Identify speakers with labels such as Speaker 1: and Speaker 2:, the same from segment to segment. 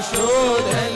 Speaker 1: शोध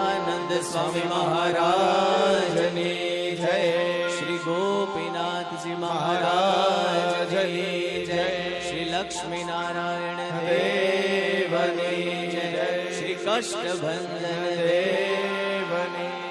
Speaker 1: परमानंद स्वामी महाराज ने। जय। श्री गोपीनाथ जी महाराज जय जय। श्री लक्ष्मी नारायण देव जय। श्री कष्ट भंजन देव